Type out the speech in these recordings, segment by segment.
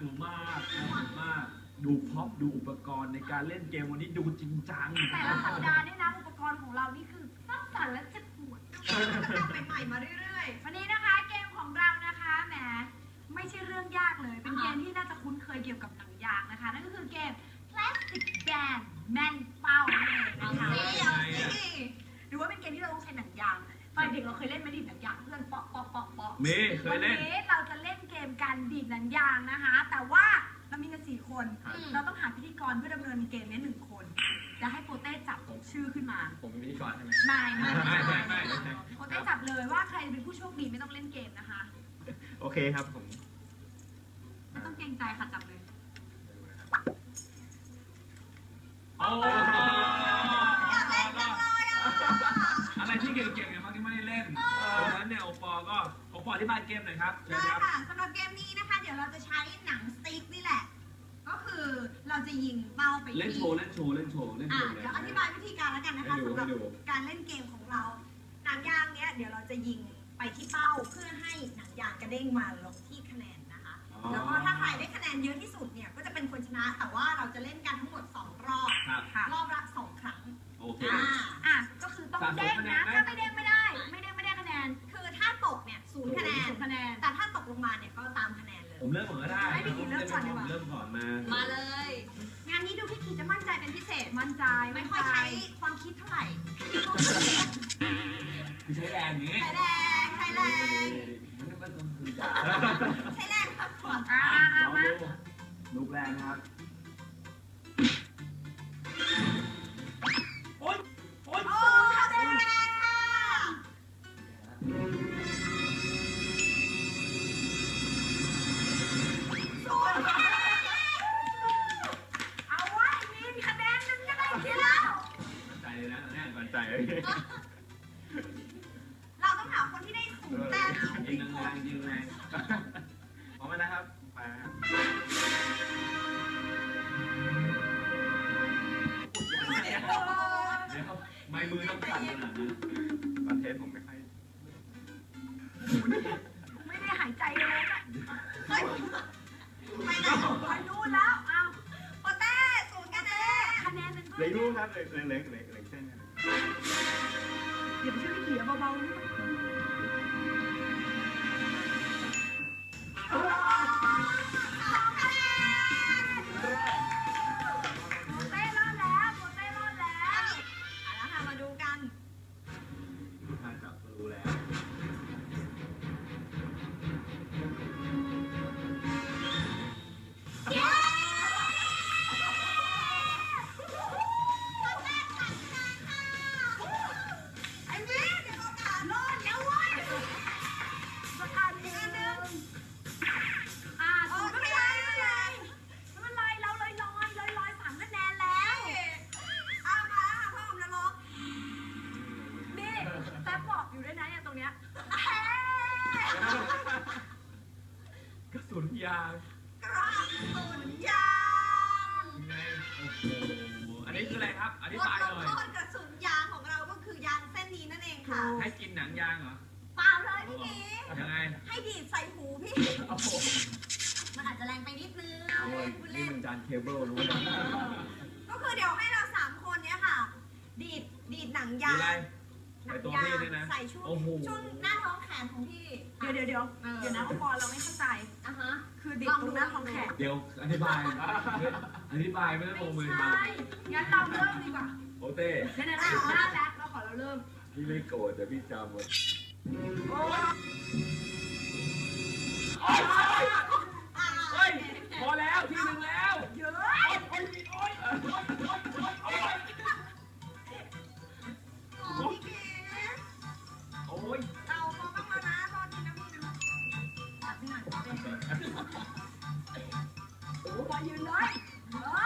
ดูมากดูมาก ดูพร็อพดูอุปกรณ์ในการเล่นเกมวันนี้ดูจริงจัง แต่ละสัปดาห์เนี่นะอุปกรณ์ของเรานี่คือสร้างสรรค์และเจ็บปวดใหม่ๆมาเรื่อยๆวันนี้นะคะเกมของเรานะคะแหมไม่ใช่เรื่องยากเลย เป็นเกมที่น่าจะคุ้นเคยเกี่ยวกับหนังยางนะคะ นั่นก็คือเกม Plastic Band Man เป้านั่นเองนะคะหรือว่าเป็นเกมที่เราต้องใช้หนังยางตอนเด็กเราเคยเล่นไหมดิหนังยางเพื่อนเปาะเปาะเปาะเมเคยเล่นเราจะเล่น กมการดีดหนังยางนะคะ แต่ว่าเรามีกันสี่คน ครับ เราต้องหาพิธีกรเพื่อดำเนินเกมนี้หนึ่งคน จะให้โปเต้จับชื่อขึ้นมา ผมเป็นพิธีกรใช่ไหมไม่ไม่ไม่ไม่ไม่ไม่ไม่ โปเต้จับเลยว่าใครเป็นผู้โชคดีไม่ต้องเล่นเกมนะคะ โอเคครับผมไม่ต้องเกรงใจค่ะจับเลย โอ้ เก่งๆเนี่ยมักจะไม่ได้เล่นดังนั้นเนี่ยโอปอก็โอปออธิบายเกมหน่อยครับเชิญได้ครับ ค่ะสำหรับเกมนี้นะคะ เดี๋ยวเราจะใช้หนังสติ๊กนี่แหละ ก็คือเราจะยิงเป้าไปที่เล่นโชว์เล่นโชว์เล่นโชว์เล่นโชอะว์เลย เดี๋ยวอธิบายวิธีการแล้วกันนะคะให้ดูสำหรับให้ดู การเล่นเกมของเรา หนังยางเนี้ยเดี๋ยวเราจะยิงไปที่เป้าเพื่อให้หนังยางกระเด้งมาลงที่คะแนนนะคะ แล้วก็ถ้าใครได้คะแนนเยอะที่สุดเนี่ยก็จะเป็นคนชนะ แต่ว่าเราจะเล่นกันทั้งหมด2รอบ ครับค่ะรอบละ2ครั้ง โอเค อ่า อะก็คือต้องเด้งนะสะสมคะแนนไห คะแนนศูนย์คะแนน แต่ถ้าตกลงมาเนี่ยก็ตามคะแนนเลย ผมเริ่มก่อนก็ได้ให้พี่กินเริ่มก่อนดีกว่าเริ่มก่อนมา มาเลย งานนี้ดูพี่ขีจะมั่นใจเป็นพิเศษ มั่นใจไม่มั่นค่อยใจใช้ความคิดเท่าไหร่คือใช้แรงอย่างนี้ใช้แรงใช้แรงใช้แรงมากกว่าอะอะอะลองมาดูลูกแรงนะครับ เดี๋ยวไม้มือต้องสั่นขนาดนั้นตอนเทสผมไม่ค่อยไม่ได้หายใจเลยนะเฮ้ยไปไหนไปนู่นแล้ว เอาโปเต้ศูนย์คะแนนคะแนนหนึงเหล็กลูกครับเหล็กเหล็กเหล็ก คืออะไรครับอธิบทบายลหงน่อยโทษกระสุนยางของเราก็คือยางเส้นนี้นั่นเองค่ะ ให้กินหนังยางเหรอ เปล่าเลยพี่กียังไง ให้ดีดใส่หูพี่ โอ้โหมันอาจจะแรงไปนิดนึงโอ้ยพูดนี่เล่น มันจานเคเบิลรู้ไหมก็คือเดี๋ยวให้เราสามคนเนี้ยค่ะ ดีดดีดหนังมียางอะไรหนัใส่งตัวยาพี่งด้วยนะ ใส่ช่วงโอ้โห ช่วงหน้าท้องแขนของพี่ เดี๋ยวเดี๋ยวเดี๋ยวเออเดี๋ยวนะอุปกรณ์เราไม่เข้าใจ อะฮะ คือดิดตรงหน้าท้องแขนเดี๋ยวอธิบาย อธิบายไม่ต้องลงมือไม่ทใช่งั้นเราเริ่มดีกว่าำโอเต้เดี๋ยวๆเราอยู่หน้าแบ็คเราขอเราเริ่ม พี่ไม่โกรธแต่พี่จำหมด โอ้บอล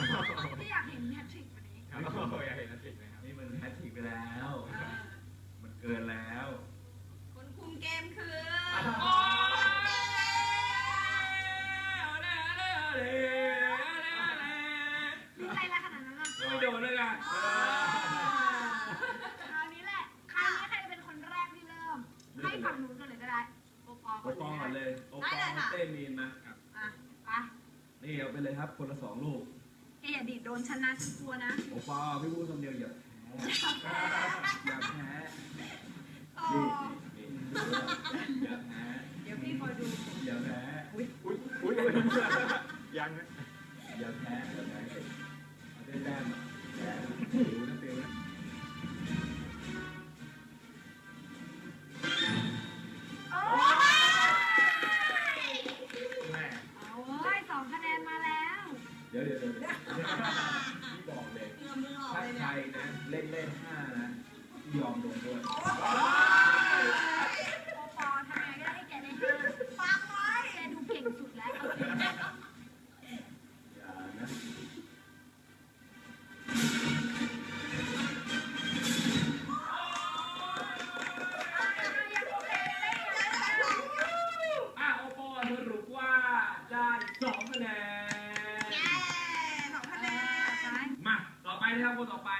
ให้ชื่อพี่พี่อยากเห็นแฮตทริกวันนี้ครับโอ้โหอยากเห็นนักจิตไหมครับนี่มันแฮตทริกไปแล้ว มันเกินแล้วคนคุมเกมคือโอ้ยดีใจอะไรขนาดนั้นล่ะไม่โดนเลยอะคราวนี้แหละคราวนี้ใครจะเป็นคนแรกที่เริ่ม ให้ฝั่งนู้นก่อนเลยก็ได้โอปอโอปองก่อนเลย โอปองเต้มีนมาอะไป นี่เอาไปเลยครับ คนละสองลูก แกอย่าดีดโดนชนะชัวร์นะโอปอพี่พูดคำเดียวอย่าแพ้อย่าแพ้ต่อนี่นี่อย่าแพ้เดี๋ยวพี่คอยดู อย่าแพ้อุ้ยอุ้ยอุ้ยยังนะอย่าแพ้อย่าแพ้เอาได้แต้มอะแพ้ปิวนะปิว ต่อไปน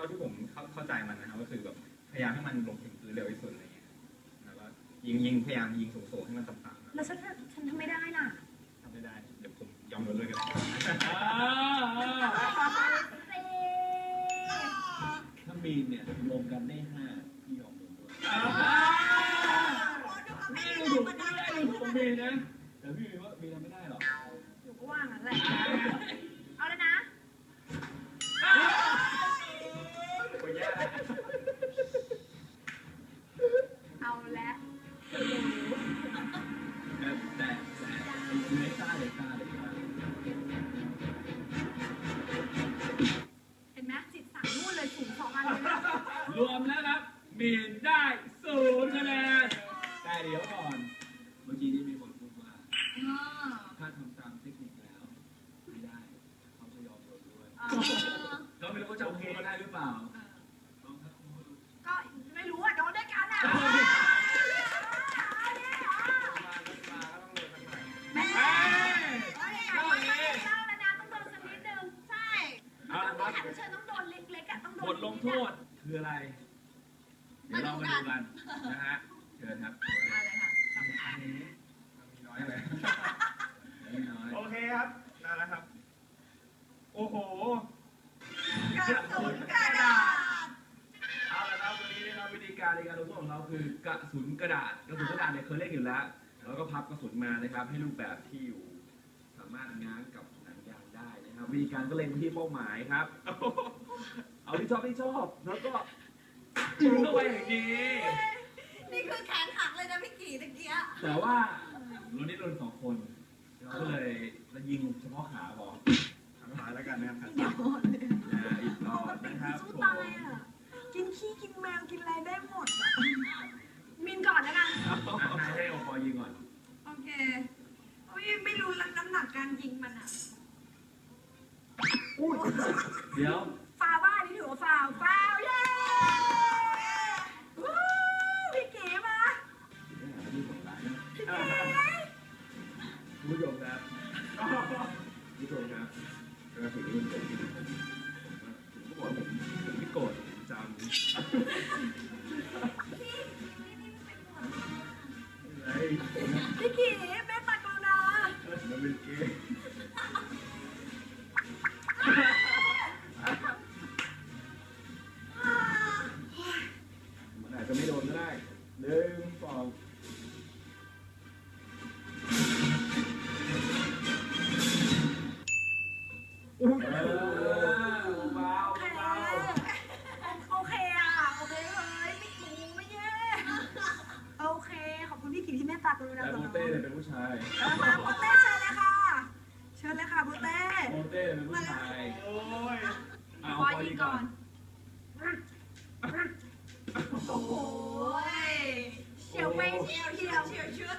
ท่าที่ผมเข้าเข้าใจมันนะครับก็คือแบบพยายามให้มันลงถึงพื้นเร็วที่สุดอะไรเงี้ยแล้วก็ยิงยิงพยายามยิงสูงๆให้มันต่ำๆแล้วฉันฉันทำไม่ได้น่ะทำไม่ได้เดี๋ยวผมยอมโดนเลยก็ได้อ่าอ่าเต้ถ้ามีนเนี่ยรวมกันได้ห้าพี่ยอมโดนด้วยโอ้ดูความไม่นี่มีดูแรงถูกบันดาลใจดูถูกมีนนะแต่พี่มีว่ามีทำไม่ได้หรอกหนูก็ว่างั้นแหละ มาดูกันนะฮะเชิญครับอะไรค่ะมีน้อยเลยไม่น้อยโอเคครับได้แล้วครับ โอ้โหกระสุนกระดาษเอาละครับวันนี้นะครับวิธีการในการลงโทษของเราคือกระสุนกระดาษกระสุนกระดาษเนี่ยเคยเล่นอยู่แล้วแล้วก็พับกระสุนมานะครับ ให้รูปแบบที่อยู่ สามารถง้างกับหนังยางได้นะครับวิธีการก็เล็งไปที่เป้าหมายครับ เอาที่ชอบที่ชอบแล้วก็ ยิงเข้าไปอย่างนี้นี่คือแขนหักเลยนะพี่กี่ตะเกียแต่ว่าเรานี่โดนสองคนเราก็เลยเรายิงเฉพาะขาพอทางซ้ายแล้วกันนะครับเดี๋ยวก่อนเลยอ่าอีกต่อนะครับสู้ผมตายอะ กินขี้กินแมวกินอะไรได้หมดอะมินก่อนนะกันอะนายให้โอปอยิงก่อน โอเคอุ้ยการยิงมันอะอุ้ยเดี๋ยว สุนนี่มันเป็นที่ผมผมก็บอกว่าผมไม่โกรธจำ คุณพี่เก๋ที่เมตตากรุณาแต่ต่อโมน้องเต้เนี่ยเป็นผู้ชายเออมาโบเต้เชิญเลยค่ะ เชิญเลยค่ะโบเต้โมเต้เป็นผู้ชายโอ้ยเอาปล่อยพอยิดีงก่ก่ออนนโอ้โหเฉียวไปเฉียวเฉียวเฉียวเชือก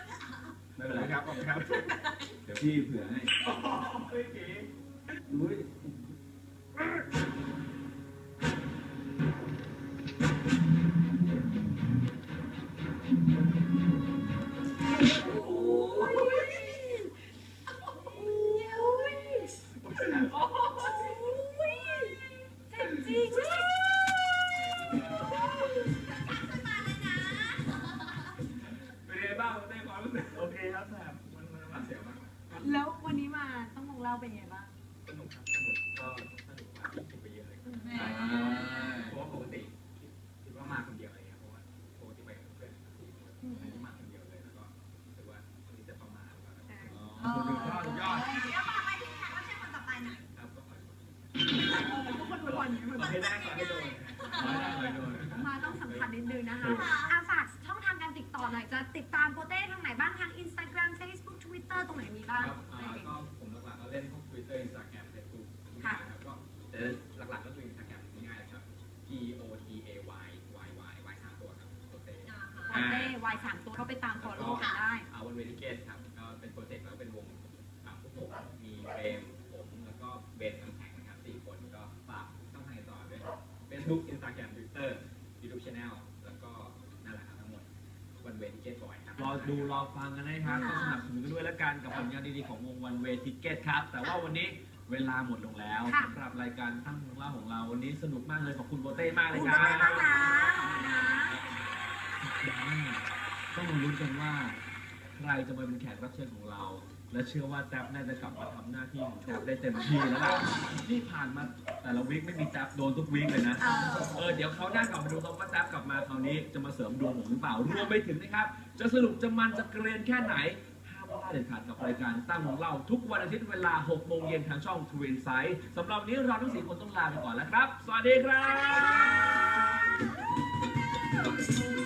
ไม่เป็นไรครับขอบคุณครับ เดี๋ยวพี่เผื่อให้เหลักๆก็คือ Instagram ง่ายๆครับ P O T A Y Y Y Y สามตัวครับโปรเจกต์โปเต้วายสามตัวเข้าไปตาม follow กันได้อาวันเวทิเกตครับก็เป็นโปรเจกต์แล้วเป็นวงอ่าพวกผมมีเฟรมผมแล้วก็เบนน้ำแข็งนะครับสี่คนก็ฝากช่องทางติดต่อด้วย Facebook Instagram Twitter YouTube Channel แล้วก็นั่นแหละครับทั้งหมดวันเวทิเกตบอยครับรอดูรอฟังกันนะครับก็สนับสนุนกันด้วยแล้วกันกับผลงานดีๆของวงวันเวทิเกตครับ แต่ว่าวันนี้ เวลาหมดลงแล้วค่ะ สำหรับรายการตั้งวงเล่าของเราวันนี้สนุกมากเลยขอบคุณโบเต้มากขเลอบยคุณครัมากบนะคะขอบคุณนะ ต้องมาลุ้นกันว่า ใครจะมาเป็นแขกรับเชิญของเรา และเชื่อว่าแท็บน่าจะกลับมาทำหน้าที่ของแท็บได้เต็มที่แล้วล่ะที่ผ่านมาแต่ละวีคไม่มีแท็บโดนทุกวีคเลยนะ เออ เออเดี๋ยวเขาวหน้ากลับมาดูกันว่าแท็บกลับมาคราวนี้จะมาเสริมดวงผมหรือเปล่ารวมไปถึงนะครับ จะสนุกจะมันจะเกรียนแค่ไหนห้ามพลาด เดินทางกับรายการตั้งของเล่าทุกวันอาทิตย์เวลา 6 โมงเย็นทางช่องทเวนไซส์สำหรับนนี้เราทั้งสี่คนต้องลาไปก่อนแล้วครับ สวัสดีครับ